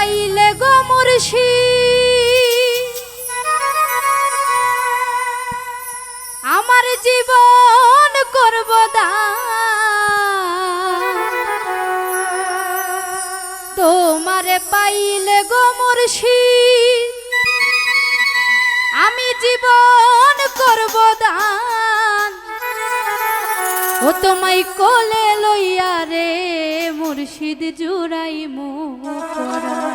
পাইলে গো মুর্শি। আমার জীবন করব তোমারে পাইলে গো মুর্শি। আমি জীবন করব দান ও তোমায় কোলে লইয়া রে মুর্শিদ জুড়াই মুরা